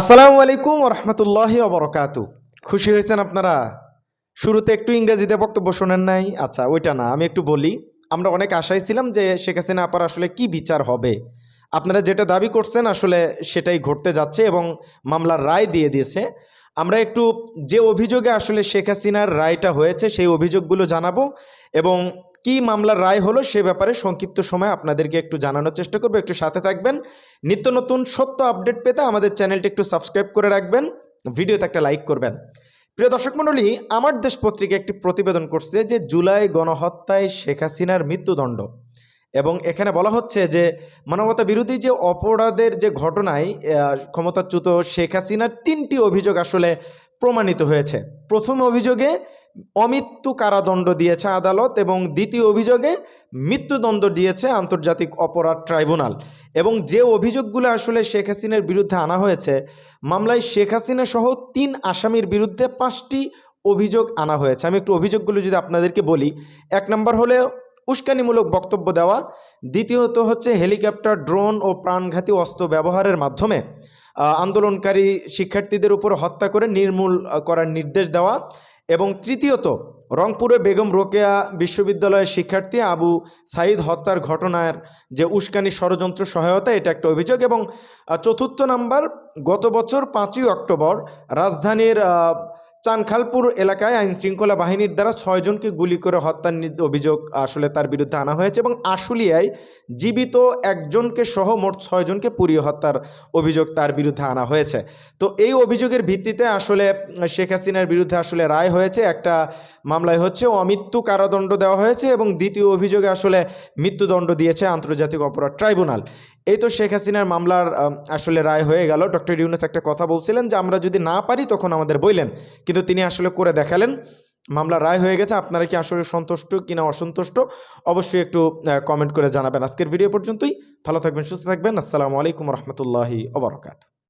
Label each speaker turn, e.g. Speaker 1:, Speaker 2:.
Speaker 1: আসসালামু আলাইকুম রহমতুল্লাহ অবরকাতু খুশি হয়েছেন আপনারা? শুরুতে একটু ইংরেজিতে বক্তব্য শোনেন নাই। আচ্ছা ওইটা না, আমি একটু বলি। আমরা অনেক আশায় ছিলাম যে শেখ হাসিনা আপার আসলে কি বিচার হবে। আপনারা যেটা দাবি করছেন আসলে সেটাই ঘটতে যাচ্ছে এবং মামলার রায় দিয়ে দিয়েছে। আমরা একটু যে অভিযোগে আসলে শেখ হাসিনার রায়টা হয়েছে সেই অভিযোগগুলো জানাব এবং কি মামলার রায় হলো সে ব্যাপারে সংক্ষিপ্ত সময় আপনাদেরকে একটু জানানোর চেষ্টা করব। একটু সাথে থাকবেন। নিত্য নতুন সত্য আপডেট পেতে আমাদের চ্যানেলটি একটু সাবস্ক্রাইব করে রাখবেন, ভিডিওতে একটা লাইক করবেন। প্রিয় দর্শক মণ্ডলী, আমার দেশ পত্রিকা একটি প্রতিবেদন করছে যে জুলাই গণহত্যায় শেখ হাসিনার মৃত্যুদণ্ড এবং এখানে বলা হচ্ছে যে মানবতা বিরোধী যে অপরাধের যে ঘটনায় ক্ষমতাচ্যুত শেখ হাসিনার তিনটি অভিযোগ আসলে প্রমাণিত হয়েছে। প্রথম অভিযোগে অমৃত্যু কারাদণ্ড দিয়েছে আদালত এবং দ্বিতীয় অভিযোগে মৃত্যুদণ্ড দিয়েছে আন্তর্জাতিক অপরাধ ট্রাইব্যুনাল। এবং যে অভিযোগগুলো আসলে শেখ হাসিনার বিরুদ্ধে আনা হয়েছে, মামলায় শেখ হাসিনা সহ তিন আসামির বিরুদ্ধে পাঁচটি অভিযোগ আনা হয়েছে। আমি একটু অভিযোগগুলো যদি আপনাদেরকে বলি, এক নম্বর হলে উস্কানিমূলক বক্তব্য দেওয়া, দ্বিতীয়ত হচ্ছে হেলিকপ্টার, ড্রোন ও প্রাণঘাতী অস্ত্র ব্যবহারের মাধ্যমে আন্দোলনকারী শিক্ষার্থীদের উপর হত্যা করে নির্মূল করার নির্দেশ দেওয়া এবং তৃতীয়ত, রংপুরে বেগম রোকেয়া বিশ্ববিদ্যালয়ের শিক্ষার্থী আবু সাইদ হত্যার ঘটনার যে উস্কানি ষড়যন্ত্র সহায়তা এটা একটা অভিযোগ এবং চতুর্থ নাম্বার, গত বছর পাঁচই অক্টোবর রাজধানীর চানখালপুর এলাকায় আইন শৃঙ্খলা বাহিনীর দ্বারা ছয়জনকে গুলি করে হত্যার অভিযোগ আসলে তার বিরুদ্ধে আনা হয়েছে এবং আশুলিয়ায় জীবিত একজনকে সহ মোট ছয়জনকে পুড়িয়ে হত্যার অভিযোগ তার বিরুদ্ধে আনা হয়েছে। তো এই অভিযোগের ভিত্তিতে আসলে শেখ হাসিনার বিরুদ্ধে আসলে রায় হয়েছে। একটা মামলায় হচ্ছে অমৃত্যু কারাদণ্ড দেওয়া হয়েছে এবং দ্বিতীয় অভিযোগে আসলে মৃত্যুদণ্ড দিয়েছে আন্তর্জাতিক অপরাধ ট্রাইব্যুনাল। এই তো শেখ হাসিনার মামলার আসলে রায় হয়ে গেল। ডক্টর ইউনুস একটা কথা বলছিলেন যে, আমরা যদি না পারি তখন আমাদের বললেন কিন্তু তিনি আসলে করে দেখালেন। মামলা রায় হয়ে গেছে। আপনারা কি আসলে সন্তুষ্ট কি না অসন্তুষ্ট অবশ্যই একটু কমেন্ট করে জানাবেন। আজকের ভিডিও পর্যন্তই। ভালো থাকবেন, সুস্থ থাকবেন। আসসালামু আলাইকুম রহমতুল্লাহি ওবরকাত।